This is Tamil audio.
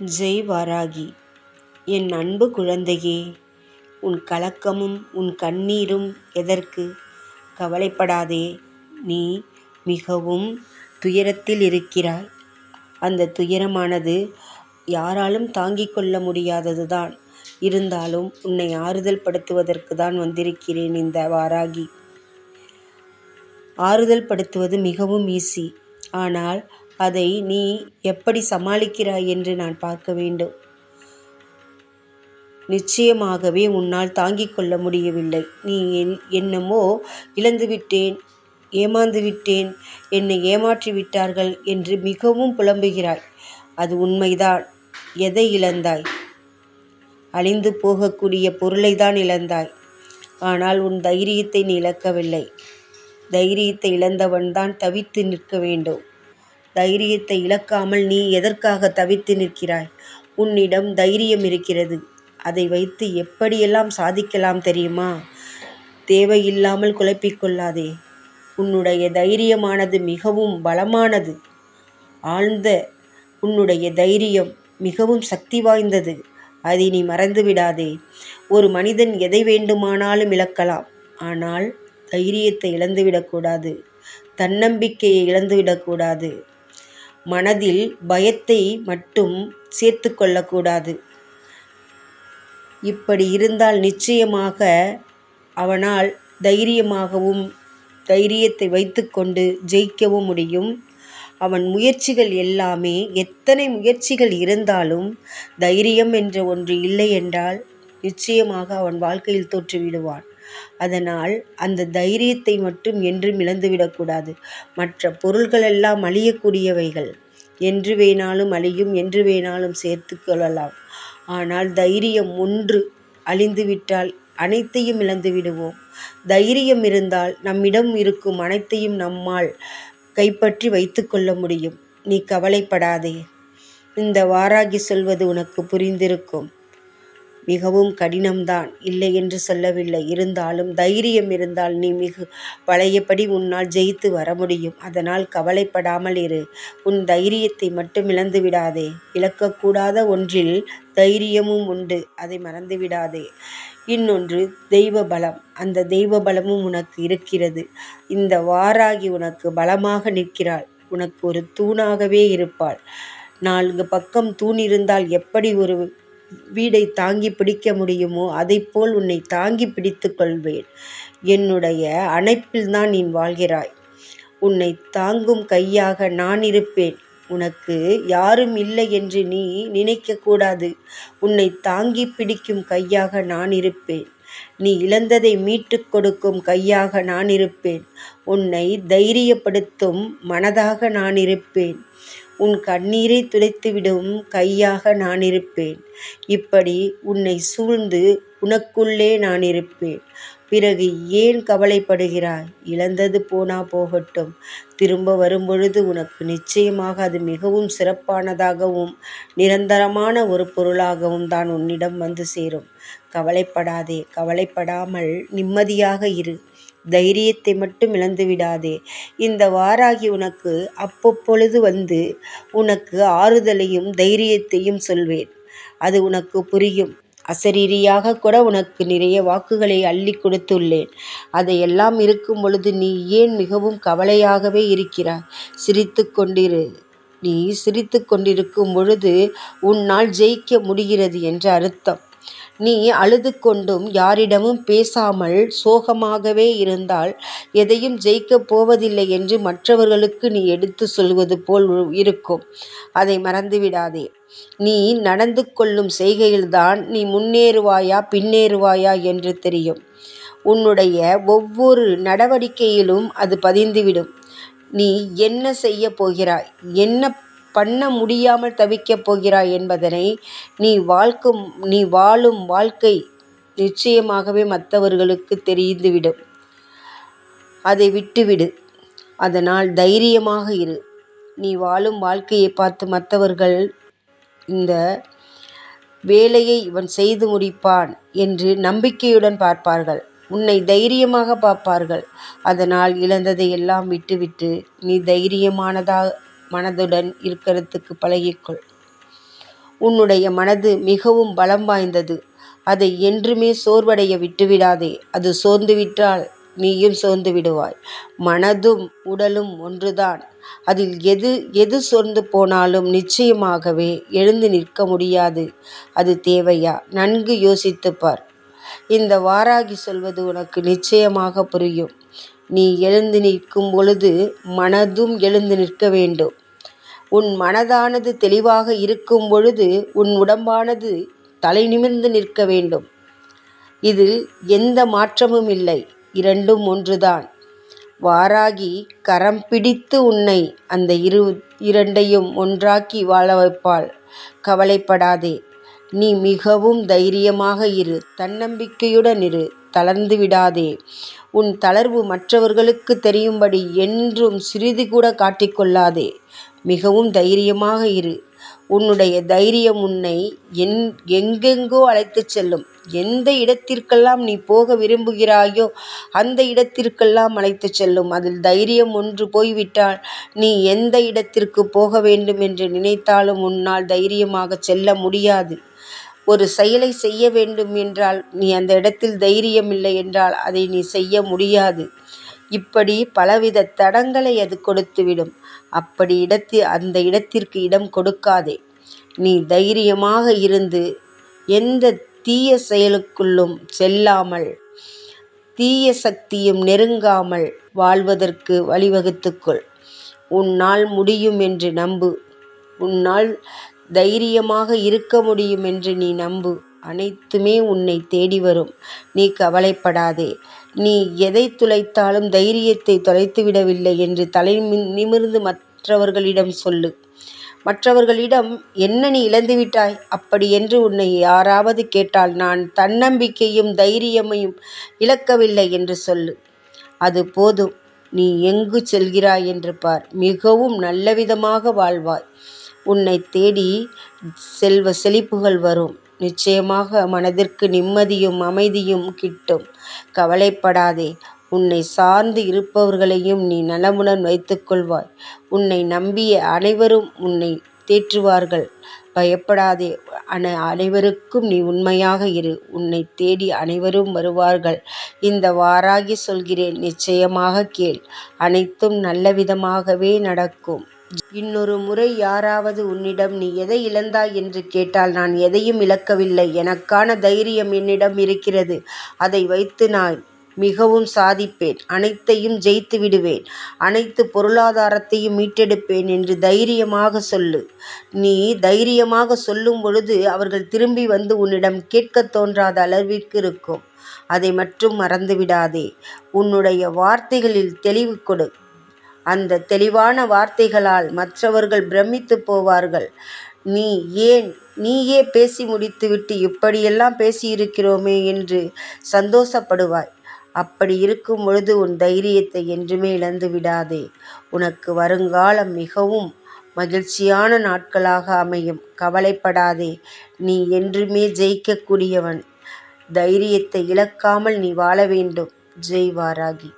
ஜெய் வாராகி என் அன்பு குழந்தையே உன் கலக்கமும் உன் கண்ணீரும் எதற்கு? கவலைப்படாதே நீ மிகவும் துயரத்தில் இருக்கிறாய். அந்த துயரமானது யாராலும் தாங்கிக் கொள்ள முடியாதது தான் இருந்தாலும் உன்னை ஆறுதல் படுத்துவதற்கு தான் வந்திருக்கிறேன் இந்த வாராகி. ஆறுதல் படுத்துவது மிகவும் ஈஸி ஆனால் அதை நீ எப்படி சமாளிக்கிறாய் என்று நான் பார்க்க வேண்டும். நிச்சயமாகவே உன்னால் தாங்கிக் கொள்ள முடியவில்லை. நீ என் என்னமோ இழந்துவிட்டேன் ஏமாந்து விட்டேன் என்னை ஏமாற்றி விட்டார்கள் என்று மிகவும் புலம்புகிறாய். அது உண்மைதான். எதை இழந்தாய்? அழிந்து போகக்கூடிய பொருளை தான் இழந்தாய். ஆனால் உன் தைரியத்தை நீ இழக்கவில்லை. தைரியத்தை இழந்தவன் தான் தவித்து நிற்க வேண்டும். தைரியத்தை இழக்காமல் நீ எதற்காக தவித்து நிற்கிறாய்? உன்னிடம் தைரியம் இருக்கிறது. அதை வைத்து எப்படியெல்லாம் சாதிக்கலாம் தெரியுமா? தேவையில்லாமல் குழப்பிக்கொள்ளாதே. உன்னுடைய தைரியமானது மிகவும் பலமானது. ஆழ்ந்த உன்னுடைய தைரியம் மிகவும் சக்தி வாய்ந்தது. அதை நீ மறந்து விடாதே. ஒரு மனிதன் எதை வேண்டுமானாலும் இழக்கலாம். ஆனால் தைரியத்தை இழந்துவிடக்கூடாது. தன்னம்பிக்கையை இழந்துவிடக்கூடாது. மனதில் பயத்தை மட்டும் சேர்த்து கொள்ளக்கூடாது. இப்படி இருந்தால் நிச்சயமாக அவனால் தைரியமாகவும் தைரியத்தை வைத்துக்கொண்டு ஜெயிக்கவும் முடியும். அவன் முயற்சிகள் எல்லாமே எத்தனை முயற்சிகள் இருந்தாலும் தைரியம் என்ற ஒன்று இல்லை என்றால் நிச்சயமாக அவன் வாழ்க்கையில் தோற்றுவிடுவான். அதனால் அந்த தைரியத்தை மட்டும் என்றும் இழந்துவிடக்கூடாது. மற்ற பொருள்களெல்லாம் அழியக்கூடியவைகள். என்று வேணாலும் அழியும் என்று வேணாலும் சேர்த்து கொள்ளலாம். ஆனால் தைரியம் ஒன்று அழிந்துவிட்டால் அனைத்தையும் இழந்து விடுவோம் தைரியம் இருந்தால் நம்மிடம் இருக்கும் அனைத்தையும் நம்மால் கைப்பற்றி வைத்து கொள்ள முடியும். நீ கவலைப்படாதே. இந்த வாராகி சொல்வது உனக்கு புரிந்திருக்கும். மிகவும் கடினம்தான். இல்லை என்று சொல்லவில்லை. இருந்தாலும் தைரியம் இருந்தால் நீ மிகு பழையபடி உன்னால் ஜெயித்து வர முடியும். அதனால் கவலைப்படாமல் இரு. உன் தைரியத்தை மட்டும் இழந்து விடாதே. இழக்கக்கூடாத ஒன்றில் தைரியமும் உண்டு. அதை மறந்து விடாதே. இன்னொன்று தெய்வ பலம் அந்த தெய்வ பலமும் உனக்கு இருக்கிறது. இந்த வாராகி உனக்கு பலமாக நிற்கிறாள். உனக்கு ஒரு தூணாகவே இருப்பாள். நான்கு பக்கம் தூண் இருந்தால் எப்படி ஒரு வீடை தாங்கி பிடிக்க முடியுமோ அதைப்போல் உன்னை தாங்கி பிடித்து கொள்வேன். என்னுடைய அணைப்பில்தான் நீ வாழ்கிறாய். உன்னை தாங்கும் கையாக நான் இருப்பேன். உனக்கு யாரும் இல்லை என்று நீ நினைக்கக்கூடாது உன்னை தாங்கி பிடிக்கும் கையாக நான் இருப்பேன். நீ இழந்ததை மீட்டுக் கொடுக்கும் கையாக நான் இருப்பேன். உன்னை தைரியப்படுத்தும் மனதாக நான் இருப்பேன். உன் கண்ணீரை துடைத்துவிடும் கையாக நான் இருப்பேன் இப்படி உன்னை சூழ்ந்து உனக்குள்ளே நான் இருப்பேன் பிறகு ஏன் கவலைப்படுகிறாய்? இழந்தது போனா போகட்டும். திரும்ப வரும்பொழுது உனக்கு நிச்சயமாக அது மிகவும் சிறப்பானதாகவும் நிரந்தரமான ஒரு பொருளாகவும் தான் உன்னிடம் வந்து சேரும். கவலைப்படாதே கவலைப்படாமல் நிம்மதியாக இரு. தைரியத்தை மட்டும் இழந்து விடாதே. இந்த வாராகி உனக்கு அப்பப்பொழுது வந்து உனக்கு ஆறுதலையும் தைரியத்தையும் சொல்வேன். அது உனக்கு புரியும். அசரீரியாக கூட உனக்கு நிறைய வாக்குகளை அள்ளி கொடுத்துள்ளேன். அதையெல்லாம் இருக்கும் பொழுது நீ ஏன் மிகவும் கவலையாகவே இருக்கிறாய்? சிரித்து கொண்டிரு. நீ சிரித்து கொண்டிருக்கும் பொழுது உன்னால் ஜெயிக்க முடிகிறது என்ற அர்த்தம். நீ அழுது கொண்டும் யாரிடமும் பேசாமல் சோகமாகவே இருந்தால் எதையும் ஜெயிக்கப் போவதில்லை என்று மற்றவர்களுக்கு நீ எடுத்து சொல்வது போல் இருக்கும். அதை மறந்துவிடாதே. நீ நடந்து கொள்ளும் செய்கையில்தான் நீ முன்னேறுவாயா பின்னேறுவாயா என்று தெரியும். உன்னுடைய ஒவ்வொரு நடவடிக்கையிலும் அது பதிந்துவிடும். நீ என்ன செய்ய போகிறாய்? என்ன பண்ண முடியாமல் தவிக்கப் போகிறாய் என்பதனை நீ வாழ்க்கும் நீ வாழும் வாழ்க்கை நிச்சயமாகவே மற்றவர்களுக்கு தெரிந்துவிடும். அதை விட்டுவிடு. அதனால் தைரியமாக இரு. நீ வாழும் வாழ்க்கையை பார்த்து மற்றவர்கள் இந்த வேலையை இவன் செய்து முடிப்பான் என்று நம்பிக்கையுடன் பார்ப்பார்கள். உன்னை தைரியமாக பார்ப்பார்கள். அதனால் இழந்ததை எல்லாம் விட்டுவிட்டு நீ தைரியமானதாக மனதுடன் இருக்கிறதுக்கு பழகிக்கொள் உன்னுடைய மனது மிகவும் பலம் வாய்ந்தது. அதை என்றுமே சோர்வடைய விட்டுவிடாதே. அது சோர்ந்துவிட்டால் நீயும் சோர்ந்து விடுவாய். மனதும் உடலும் ஒன்றுதான். அதில் எது எது சோர்ந்து போனாலும் நிச்சயமாகவே எழுந்து நிற்க முடியாது. அது தேவையா? நன்கு யோசித்து பார். இந்த வாராகி சொல்வது உனக்கு நிச்சயமாக புரியும். நீ எழுந்து நிற்கும் பொழுது மனதும் எழுந்து நிற்க வேண்டும். உன் மனதானது தெளிவாக இருக்கும் பொழுது உன் உடம்பானது தலை நிமிர்ந்து நிற்க வேண்டும். இதில் எந்த மாற்றமும் இல்லை. இரண்டும் ஒன்றுதான். வாராகி கரம் பிடித்து உன்னை அந்த இரு இரண்டையும் ஒன்றாக்கி வாழ வைப்பாள். கவலைப்படாதே. நீ மிகவும் தைரியமாக இரு. தன்னம்பிக்கையுடன் இரு. தளர்ந்து விடாதே. உன் தளர்வு மற்றவர்களுக்கு தெரியும்படி என்றும் சிறிது கூட காட்டிக் கொள்ளாதே. மிகவும் தைரியமாக இரு. உன்னுடைய தைரியம் உன்னை என் எங்கெங்கோ அழைத்துச் செல்லும். எந்த இடத்திற்கெல்லாம் நீ போக விரும்புகிறாயோ அந்த இடத்திற்கெல்லாம் அழைத்துச் செல்லும். அதில் தைரியம் ஒன்று போய்விட்டால் நீ எந்த இடத்திற்கு போக வேண்டும் என்று நினைத்தாலும் உன்னால் தைரியமாக செல்ல முடியாது. ஒரு செயலை செய்ய வேண்டும் என்றால் நீ அந்த இடத்தில் தைரியம் இல்லை என்றால் அதை நீ செய்ய முடியாது. இப்படி பலவித தடங்களை அது கொடுத்துவிடும். அப்படி இடத்து அந்த இடத்திற்கு இடம் கொடுக்காதே. நீ தைரியமாக இருந்து எந்த தீய செயலுக்குள்ளும் செல்லாமல் தீய சக்தியும் நெருங்காமல் வாழ்வதற்கு வழிவகுத்துக்கொள் உன்னால் முடியும் என்று நம்பு. உன்னால் தைரியமாக இருக்க முடியும் என்று நீ நம்பு. அனைத்துமே உன்னை தேடி வரும். நீ கவலைப்படாதே. நீ எதை துளைத்தாலும் தைரியத்தை தொலைத்துவிடவில்லை என்று தலை நிமிர்ந்து மற்றவர்களிடம் சொல்லு. மற்றவர்களிடம் என்ன நீ இழந்துவிட்டாய்? அப்படி என்று உன்னை யாராவது கேட்டால் நான் தன்னம்பிக்கையும் தைரியமையும் இழக்கவில்லை என்று சொல்லு. அது போதும். நீ எங்கு செல்கிறாய் என்று பார். மிகவும் நல்லவிதமாக வாழ்வாய். உன்னை தேடி செல்வ செழிப்புகள் வரும். நிச்சயமாக மனதிற்கு நிம்மதியும் அமைதியும் கிட்டும். கவலைப்படாதே. உன்னை சார்ந்து இருப்பவர்களையும் நீ நலமுடன் வைத்துக்கொள்வாய் உன்னை நம்பிய அனைவரும் உன்னை தேற்றுவார்கள். பயப்படாதே. அனைவருக்கும் நீ உண்மையாக இரு. உன்னை தேடி அனைவரும் வருவார்கள். இந்த வாராகி சொல்கிறேன் நிச்சயமாகக் கேள். அனைத்தும் நல்லவிதமாகவே நடக்கும். இன்னொரு முறை யாராவது உன்னிடம் நீ எதை இழந்தாய் என்று கேட்டால் நான் எதையும் இழக்கவில்லை. எனக்கான தைரியம் என்னிடம் இருக்கிறது. அதை வைத்து நான் மிகவும் சாதிப்பேன். அனைத்தையும் ஜெயித்து விடுவேன். அனைத்து பொருளாதாரத்தையும் மீட்டெடுப்பேன் என்று தைரியமாக சொல்லு. நீ தைரியமாக சொல்லும் பொழுது அவர்கள் திரும்பி வந்து உன்னிடம் கேட்கத் தோன்றாத அளவிற்கு இருக்கும். அதை மட்டும் மறந்துவிடாதே. உன்னுடைய வார்த்தைகளில் தெளிவு கொடு. அந்த தெளிவான வார்த்தைகளால் மற்றவர்கள் பிரமித்துப் போவார்கள். நீ ஏன் நீயே பேசி முடித்துவிட்டு இப்படியெல்லாம் பேசியிருக்கிறோமே என்று சந்தோஷப்படுவாய். அப்படி இருக்கும் பொழுது உன் தைரியத்தை என்றுமே இழந்து விடாதே. உனக்கு வருங்காலம் மிகவும் மகிழ்ச்சியான நாட்களாக அமையும். கவலைப்படாதே. நீ என்றுமே ஜெயிக்கக்கூடியவன் தைரியத்தை இழக்காமல் நீ வாழ வேண்டும். ஜெய் வாராகி.